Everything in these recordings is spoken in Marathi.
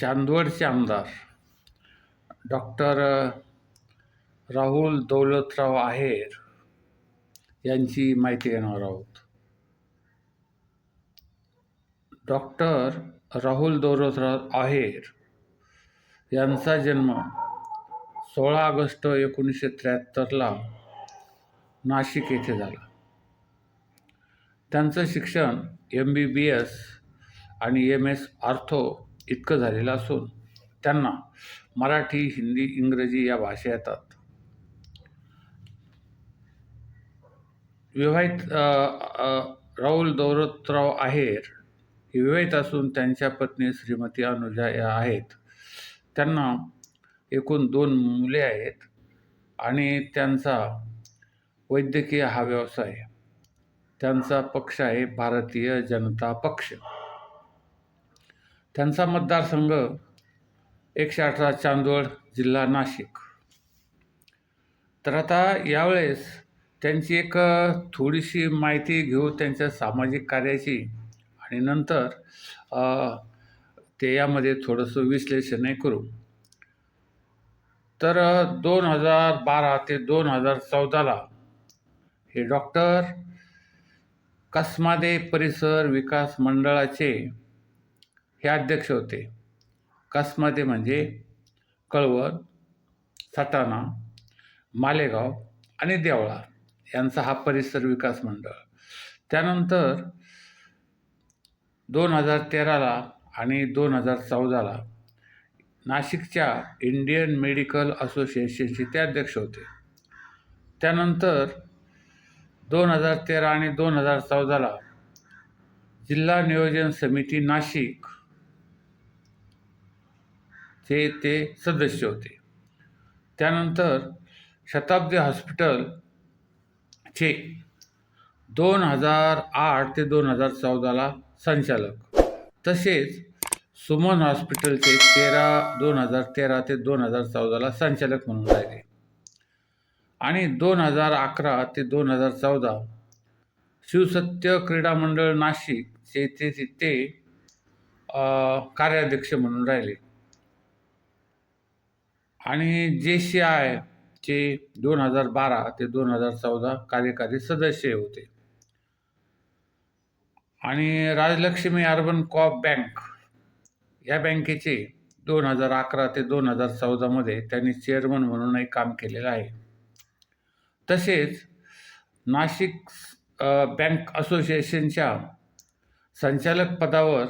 चांदवडचे आमदार डॉक्टर राहुल दौलतराव आहेर यांची माहिती घेणार आहोत. डॉक्टर राहुल दौलतराव आहेर यांचा जन्म सोळा ऑगस्ट एकोणीसशे त्र्याहत्तरला नाशिक येथे झाला. त्यांचं शिक्षण एम बी बी एस आणि एम एस आर्थो इतकं झालेलं असून त्यांना मराठी हिंदी इंग्रजी या भाषा येतात. विवाहित राहुल दौलतराव आहेर हे विवाहित असून त्यांच्या पत्नी श्रीमती अनुजा या आहेत. त्यांना एकूण दोन मुले आहेत आणि त्यांचा वैद्यकीय हा व्यवसाय. त्यांचा पक्ष आहे भारतीय जनता पक्ष. त्यांचा मतदारसंघ एकशे अठरा चांदवड जिल्हा नाशिक. तर आता यावेळेस त्यांची एक थोडीशी माहिती घेऊ त्यांच्या सामाजिक कार्याची आणि नंतर ते यामध्ये थोडंसं विश्लेषणही करू. तर दोन हजार बारा ते दोन हजार चौदाला हे डॉक्टर कसमादे परिसर विकास मंडळाचे हे अध्यक्ष होते. कसमादे म्हणजे कळवण सटाणा मालेगाव आणि देवळा यांचा हा परिसर विकास मंडळ. त्यानंतर दोन हजार तेराला आणि दोन हजार चौदाला नाशिकच्या इंडियन मेडिकल असोसिएशनचे ते अध्यक्ष होते. त्यानंतर दोन हजार तेरा आणि दोन हजार चौदाला जिल्हा नियोजन समिती नाशिक चे ते सदस्य होते. त्यानंतर शताब्दी हॉस्पिटलचे दोन हजार आठ ते दोन हजार चौदाला संचालक. तसेच सुमन हॉस्पिटलचे तेरा दोन हजार तेरा ते दोन हजार चौदाला संचालक म्हणून राहिले. आणि दोन हजार अकरा ते दोन हजार चौदा शिवसत्य क्रीडा मंडळ नाशिकचे ते ते कार्याध्यक्ष म्हणून राहिले. आणि जे सी आयचे दोन हजार बारा ते दोन हजार चौदा कार्यकारी सदस्य होते. आणि राजलक्ष्मी अर्बन कॉप बँक या बँकेचे दोन हजार अकरा ते दोन हजार चौदामध्ये त्यांनी चेअरमन म्हणूनही काम केलेलं आहे. तसेच नाशिक बँक असोसिएशनच्या संचालक पदावर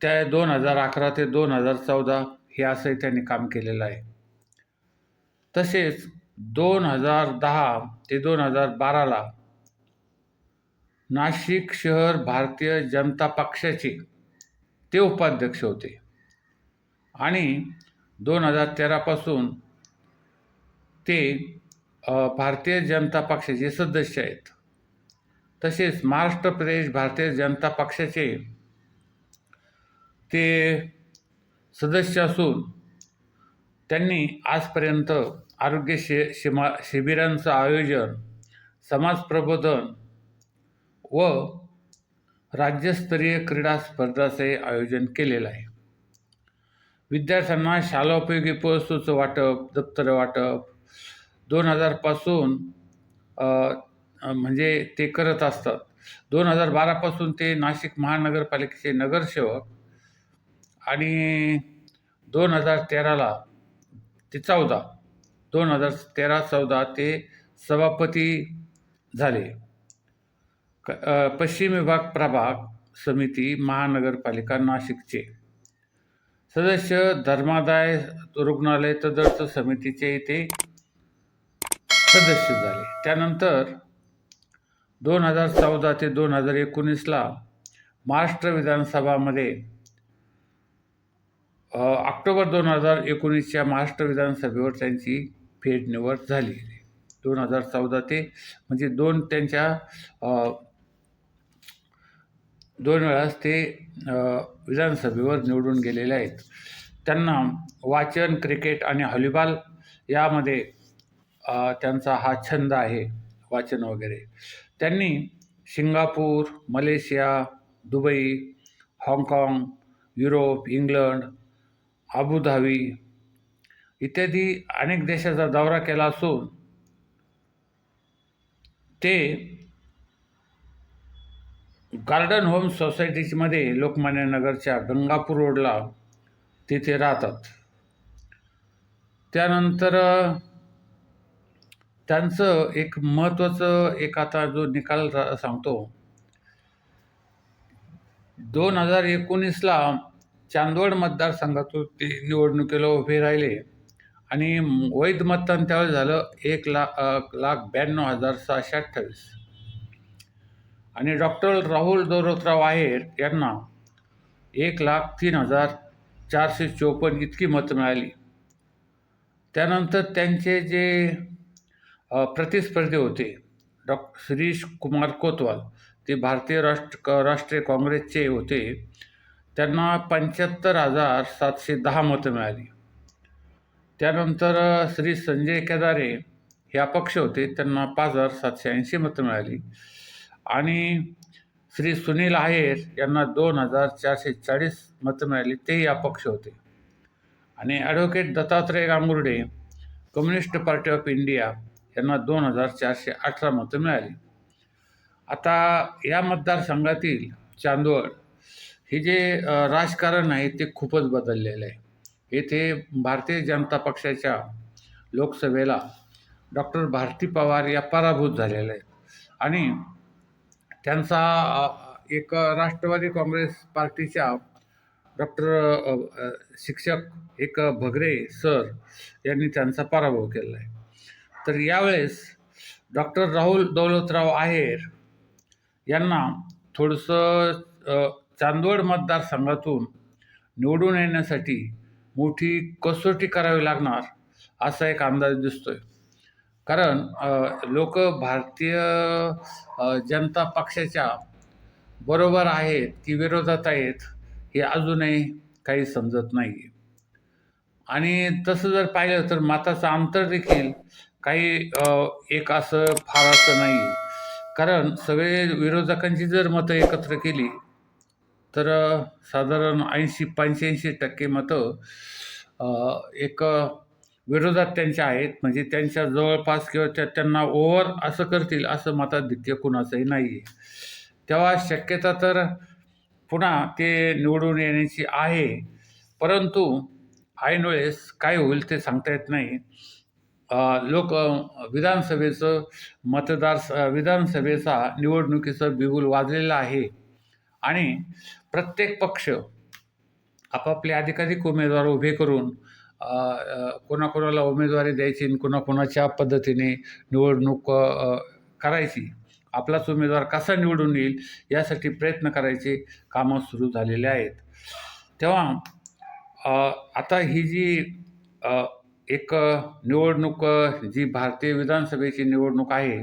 त्या दोन हजार अकरा ते दोन हजार चौदा हे असंही त्यांनी काम केलेलं आहे. तसेच दोन हजार दहा ते दोन हजार बाराला नाशिक शहर भारतीय जनता पक्षाचे ते उपाध्यक्ष होते. आणि दोन हजार तेरापासून ते भारतीय जनता पक्षाचे सदस्य आहेत. तसेच महाराष्ट्र प्रदेश भारतीय जनता पक्षाचे ते सदस्य असून त्यांनी आजपर्यंत आरोग्य शि शिमा शिबिरांचं आयोजन समाज प्रबोधन व राज्यस्तरीय क्रीडा स्पर्धाचे आयोजन केलेलं आहे. विद्यार्थ्यांना शालोपयोगी पोस्तूचं वाटप दप्तर वाटप दोन हजारपासून म्हणजे ते करत असतात. दोन हजार बारापासून ते नाशिक महानगरपालिकेचे नगरसेवक आणि दोन हजार तेराला ते चौदा दोन हजार तेरा चौदा ते सभापती झाले. क पश्चिम विभाग प्रभाग समिती महानगरपालिका नाशिकचे. सदस्य धर्मादाय रुग्णालय तदर्थ समितीचे ते सदस्य झाले. त्यानंतर दोन हजार चौदा ते दोन हजार एकोणीसला महाराष्ट्र विधानसभामध्ये ऑक्टोबर दोन हजार एकोणीसच्या महाराष्ट्र विधानसभेवर त्यांची फेड निवड झाली. दोन हजार चौदा ते म्हणजे दोन त्यांच्या दोन वेळास ते विधानसभेवर निवडून गेलेले आहेत. त्यांना वाचन क्रिकेट आणि हॉलीबॉल यामध्ये त्यांचा हा छंद आहे वाचन वगैरे. त्यांनी सिंगापूर मलेशिया दुबई हाँगकाँग युरोप इंग्लंड अबुधाबी इत्यादी अनेक देशाचा दौरा केला असून ते गार्डन होम सोसायटीमध्ये लोकमान्य नगरच्या गंगापूर रोडला तिथे राहतात. त्यानंतर त्यांचं एक महत्त्वाचं एक आता जो निकाल सांगतो. दोन हजार एकोणीसला चांदवड मतदारसंघातून ते निवडणुकीला उभे राहिले. आणि वैध मतदान त्यावेळेस झालं एक लाख लाख ब्याण्णव हजार सहाशे अठ्ठावीस. आणि डॉक्टर राहुल दौलतराव आहेर यांना एक लाख तीन हजार चारशे चोपन्न इतकी मतं मिळाली. त्यानंतर त्यांचे जे प्रतिस्पर्धी होते डॉ श्रीश कुमार कोतवाल ते भारतीय राष्ट्र क- राष्ट्रीय काँग्रेसचे होते. त्यांना पंच्याहत्तर हजार सातशे दहा मतं मिळाली. त्यानंतर श्री संजय केदारे हे अपक्ष होते त्यांना पाच हजार सातशे ऐंशी मतं मिळाली. आणि श्री सुनील आहेर यांना दोन हजार चारशे चाळीस मतं मिळाली तेही अपक्ष होते. आणि advocate Dattatray Gangurde communist party of India यांना दोन हजार चारशे अठरा मतं मिळाली. आता या मतदारसंघातील चांदवड हे जे राजकारण आहे ते खूपच बदललेलं आहे. येथे भारतीय जनता पक्षाच्या लोकसभेला डॉक्टर भारती पवार या पराभूत झालेल्या आहेत. आणि त्यांचा एक राष्ट्रवादी काँग्रेस पार्टीच्या डॉक्टर शिक्षक एक भगरे सर यांनी त्यांचा पराभव केला आहे. तर यावेळेस डॉक्टर राहुल दौलतराव आहेर यांना थोडंसं चांदवड मतदारसंघातून निवडून येण्यासाठी मोठी कसोटी करावी लागणार असा एक अंदाज दिसतोय. कारण लोक भारतीय जनता पक्षाच्या बरोबर आहेत की विरोधात आहेत हे अजूनही काही समजत नाही आहे आणि तसं जर पाहिलं तर मताचं अंतर देखील काही एक असं फार असं नाही कारण सगळे विरोधकांची जर मतं एकत्र केली तर साधारण ऐंशी पंच्याऐंशी टक्के मतं एक विरोधात त्यांच्या आहेत. म्हणजे त्यांच्या जवळपास किंवा त्या त्यांना ओव्हर असं करतील असं मताधिक्य कुणाचंही नाही आहे तेव्हा शक्यता तर पुन्हा ते निवडून येण्याची आहे. परंतु ऐन वेळेस काय होईल ते सांगता येत नाही. लोक विधानसभेचं मतदार स- विधानसभेचा निवडणुकीचं बिगुल वाजलेलं आहे. आणि प्रत्येक पक्ष आपापले अधिकाधिक उमेदवार उभे करून कोणाकोणाला उमेदवारी द्यायची कोणाकोणाच्या पद्धतीने निवडणूक करायची आपलाच उमेदवार कसा निवडून येईल यासाठी प्रयत्न करायचे कामं सुरू झालेले आहेत. तेव्हा आता ही जी एक निवडणूक जी भारतीय विधानसभेची निवडणूक आहे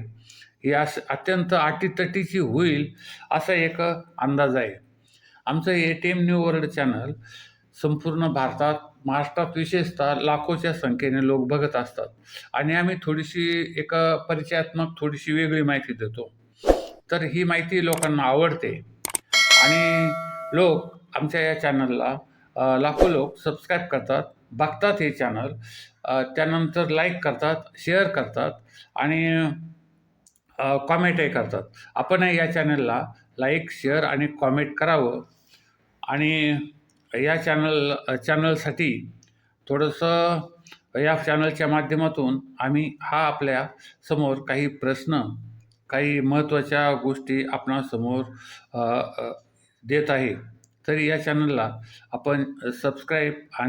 ही अस अत्यंत अटीतटीची होईल असा एक अंदाज आहे. आमचं A T M new world channel संपूर्ण भारतात महाराष्ट्रात विशेषतः लाखोच्या संख्येने लोक बघत असतात. आणि आम्ही थोडीशी एक परिचयात्मक थोडीशी वेगळी माहिती देतो. तर ही माहिती लोकांना आवडते. आणि लोक आमच्या या चॅनलला लाखो लोक सबस्क्राईब करतात बघतात हे चॅनल त्यानंतर लाईक करतात शेअर करतात आणि कॉमेंटही करतात. आपण या चॅनलला लाईक शेअर आणि कॉमेंट करावं. आणि या चॅनल चॅनलसाठी थोडंसं या चॅनलच्या माध्यमातून आम्ही हा आपल्यासमोर काही प्रश्न काही महत्त्वाच्या गोष्टी आपणासमोर देत आहे. तरी या चॅनलला आपण सबस्क्राईब आणि